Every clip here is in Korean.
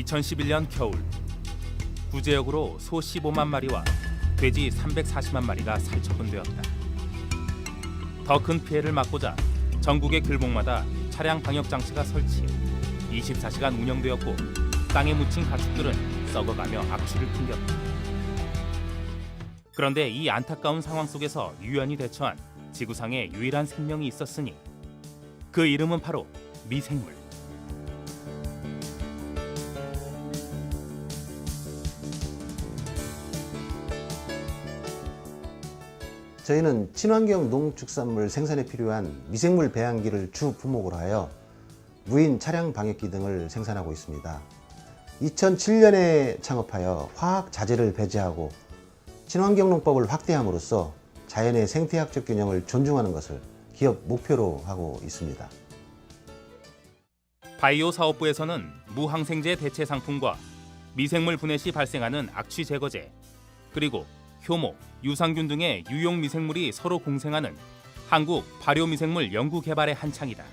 2011년 겨울 구제역으로 소 15만 마리와 돼지 340만 마리가 살처분되었다. 더 큰 피해를 막고자 전국의 길목마다 차량 방역 장치가 설치, 24시간 운영되었고 땅에 묻힌 가축들은 썩어가며 악취를 풍겼다. 그런데 이 안타까운 상황 속에서 유연히 대처한 지구상의 유일한 생명이 있었으니 그 이름은 바로 미생물. 저희는 친환경 농축산물 생산에 필요한 미생물 배양기를 주 품목으로 하여 무인 차량 방역기 등을 생산하고 있습니다. 2007년에 창업하여 화학 자재를 배제하고 친환경 농법을 확대함으로써 자연의 생태학적 균형을 존중하는 것을 기업 목표로 하고 있습니다. 바이오 사업부에서는 무항생제 대체 상품과 미생물 분해 시 발생하는 악취 제거제 그리고 효모, 유산균 등의 유용 미생물이 서로 공생하는 한국 발효 미생물 연구 개발의 한창이다.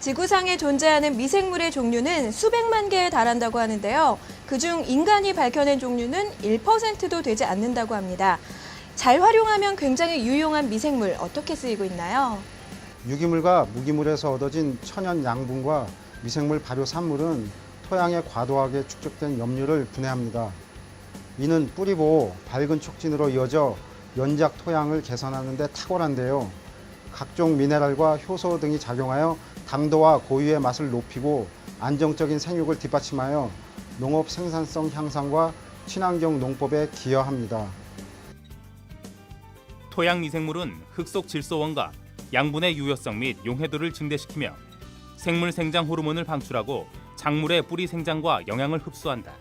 지구상에 존재하는 미생물의 종류는 수백만 개에 달한다고 하는데요. 그중 인간이 밝혀낸 종류는 1%도 되지 않는다고 합니다. 잘 활용하면 굉장히 유용한 미생물 어떻게 쓰이고 있나요? 유기물과 무기물에서 얻어진 천연 양분과 미생물 발효 산물은 토양에 과도하게 축적된 염류를 분해합니다. 이는 뿌리보 밝은 촉진으로 이어져 연작 토양을 개선하는 데 탁월한데요. 각종 미네랄과 효소 등이 작용하여 당도와 고유의 맛을 높이고 안정적인 생육을 뒷받침하여 농업 생산성 향상과 친환경 농법에 기여합니다. 토양 미생물은 흙속 질소원과 양분의 유효성 및 용해도를 증대시키며 생물 생장 호르몬을 방출하고 작물의 뿌리 생장과 영양을 흡수한다.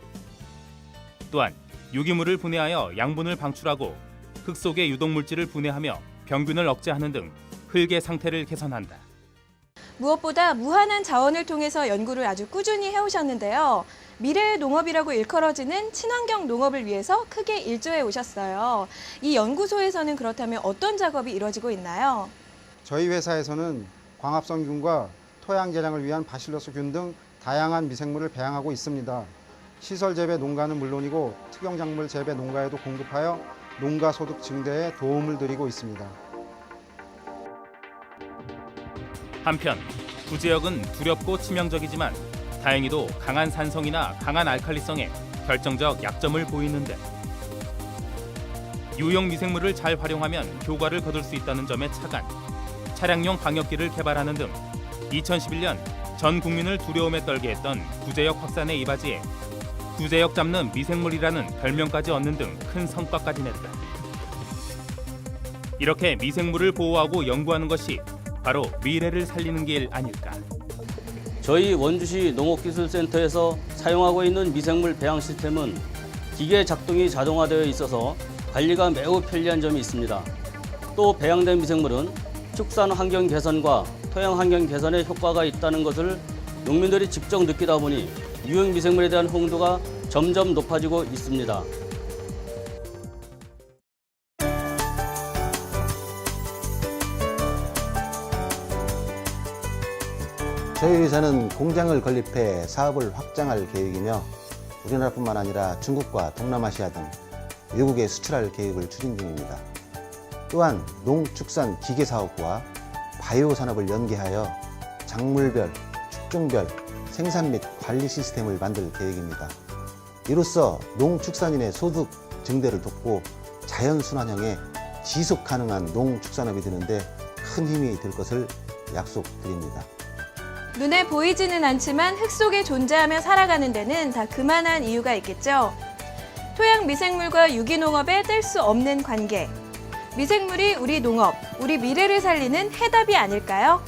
또한 유기물을 분해하여 양분을 방출하고 흙 속의 유독물질을 분해하며 병균을 억제하는 등 흙의 상태를 개선한다. 무엇보다 무한한 자원을 통해서 연구를 아주 꾸준히 해오셨는데요. 미래의 농업이라고 일컬어지는 친환경 농업을 위해서 크게 일조해 오셨어요. 이 연구소에서는 그렇다면 어떤 작업이 이루어지고 있나요? 저희 회사에서는 광합성균과 토양 개량을 위한 바실러스균 등 다양한 미생물을 배양하고 있습니다. 시설 재배 농가는 물론이고 특용 작물 재배 농가에도 공급하여 농가 소득 증대에 도움을 드리고 있습니다. 한편 구제역은 두렵고 치명적이지만 다행히도 강한 산성이나 강한 알칼리성에 결정적 약점을 보이는데 유용 미생물을 잘 활용하면 효과를 거둘 수 있다는 점에 착안 차량용 방역기를 개발하는 등 2011년 전 국민을 두려움에 떨게 했던 구제역 확산에 이바지해 구제역 잡는 미생물이라는 별명까지 얻는 등 큰 성과까지 냈다. 이렇게 미생물을 보호하고 연구하는 것이 바로 미래를 살리는 길 아닐까. 저희 원주시 농업기술센터에서 사용하고 있는 미생물 배양 시스템은 기계 작동이 자동화되어 있어서 관리가 매우 편리한 점이 있습니다. 또 배양된 미생물은 축산 환경 개선과 토양 환경 개선에 효과가 있다는 것을 농민들이 직접 느끼다 보니 유용 미생물에 대한 호응도가 점점 높아지고 있습니다. 저희 회사는 공장을 건립해 사업을 확장할 계획이며 우리나라뿐만 아니라 중국과 동남아시아 등 외국에 수출할 계획을 추진 중입니다. 또한 농축산 기계 사업과 바이오 산업을 연계하여 작물별, 축종별 생산 및 관리 시스템을 만들 계획입니다. 이로써 농축산인의 소득 증대를 돕고 자연 순환형의 지속 가능한 농축산업이 되는데 큰 힘이 될 것을 약속드립니다. 눈에 보이지는 않지만 흙 속에 존재하며 살아가는 데는 다 그만한 이유가 있겠죠. 토양 미생물과 유기농업의 뗄수 없는 관계. 미생물이 우리 농업, 우리 미래를 살리는 해답이 아닐까요?